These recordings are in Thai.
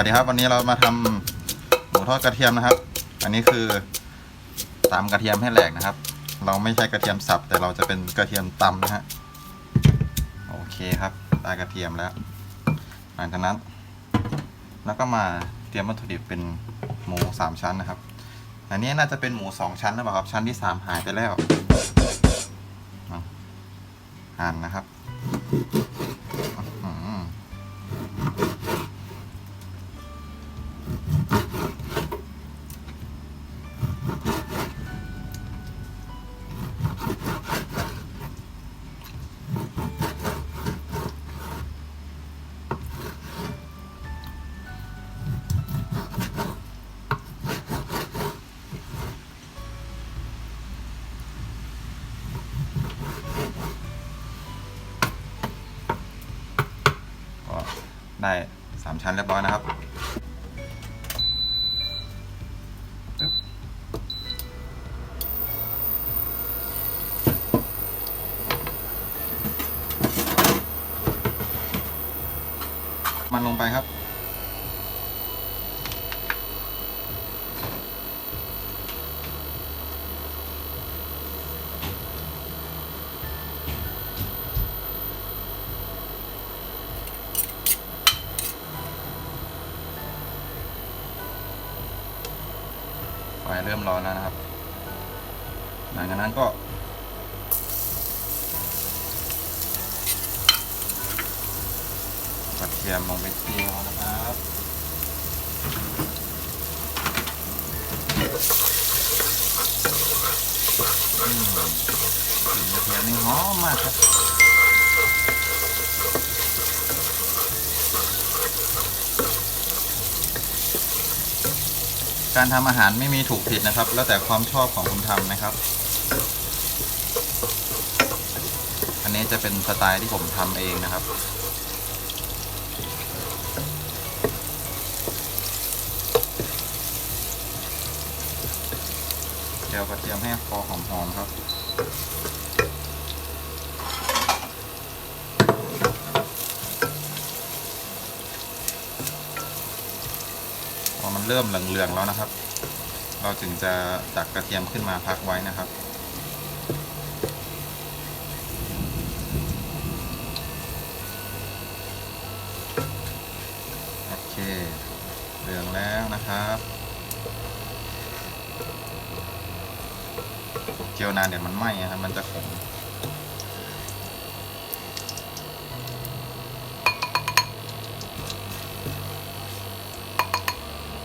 วัสดีครับ วันนี้เรามาทำหมูทอดกระเทียมนะครับ อันนี้คือตำกระเทียมให้แหลกนะครับ เราไม่ใช่กระเทียมสับแต่เราจะเป็นกระเทียมตำนะฮะโอเคครับได้กระเทียมแล้ว หลังจากนั้น แล้วก็มาเตรียมวัตถุดิบเป็นหมูสามชั้นนะครับ อันนี้น่าจะเป็นหมูสองชั้นหรือเปล่าครับชั้นที่สามหายไปแล้วเอาหั่นนะครับ ได้สามชั้นเรียบร้อยนะครับปึ๊บมันลงไปครับ ไฟเริ่มร้อนแล้วนะครับ หลังจากนั้นก็ กระเทียมลงไปเจียวนะครับอืมกลิ่นกระเทียมนี่หอมมากครับ การทำอาหารไม่มีถูกผิดนะครับ แล้วแต่ความชอบของคุณทำนะครับ อันนี้จะเป็นสไตล์ที่ผมทำเองนะครับเจียวกระเทียมให้พอหอมๆครับ อมันเริ่มเหลืองๆแล้วนะครับ เราจึงจะตักกระเทียมขึ้นมาพักไว้นะครับโอเคเหลืองแล้วนะครับเจียวนานเดี๋ยวมันไหม้นะครับมันจะขม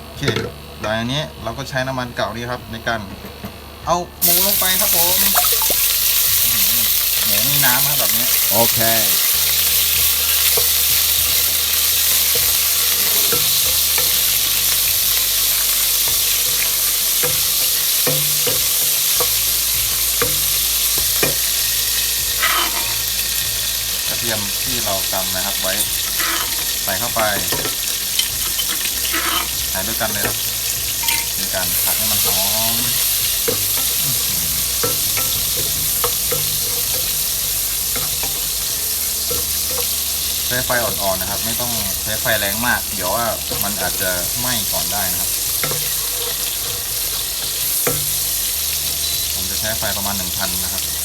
โอเค หลังจากนี้เราก็ใช้น้ำมันเก่านี่ครับ ในการเอาหมูลงไปครับผมอื้อหือหมูมีน้ำครับแบบนี้ Okay. กระเทียมที่เราตำนะครับไว้ ใส่เข้าไปใส่ด้วยกันเลยครับ เป็นการผัดให้มันหอมใช้ไฟอ่อนๆนะครับ ไม่ต้องใช้ไฟแรงมาก เดี๋ยวว่ามันอาจจะไหม้ก่อนได้นะครับ ผมจะใช้ไฟประมาณ1,000นะครับ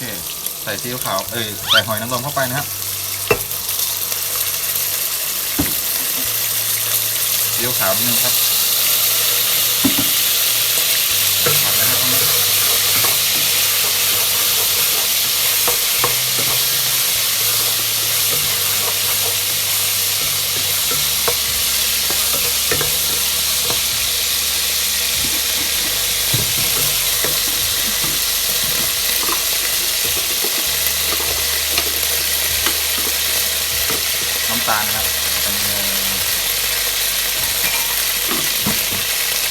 เค ใส่ซีอิ๊วขาว เอ้ย ใส่หอยนางรมเข้าไปนะครับซีอิ๊วขาวนิดนึงครับหมักนะครับตรงนี้น้ำ ตาลครับเป็นเนย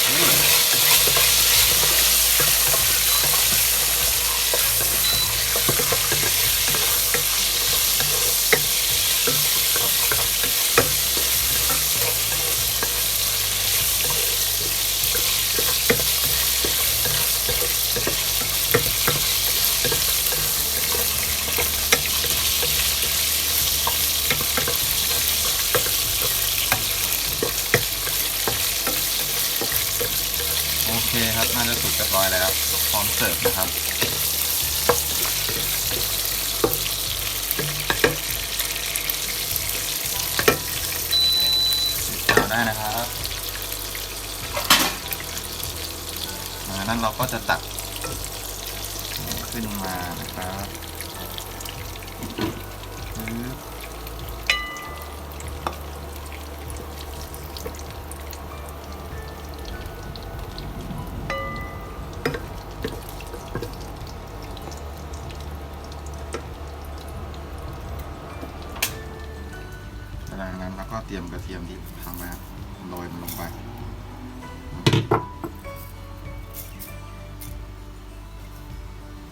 อืมโอเคครับ น่าจะสุกเรียบร้อยแล้ว พร้อมเสิร์ฟนะครับ เอาได้นะครับนั่นเราก็จะตักขึ้นมานะครับ จากนั้นเราก็เตรียมกระเทียมที่ทำไว้ครับโรยมันลงไป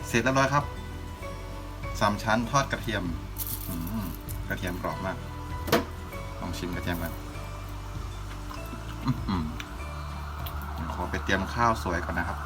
เสร็จเรียบร้อยครับสามชั้นทอดกระเทียมมกระเทียมกรอบมาก ลองชิมกระเทียมกันขอไปเตรียมข้าวสวยก่อนนะครับ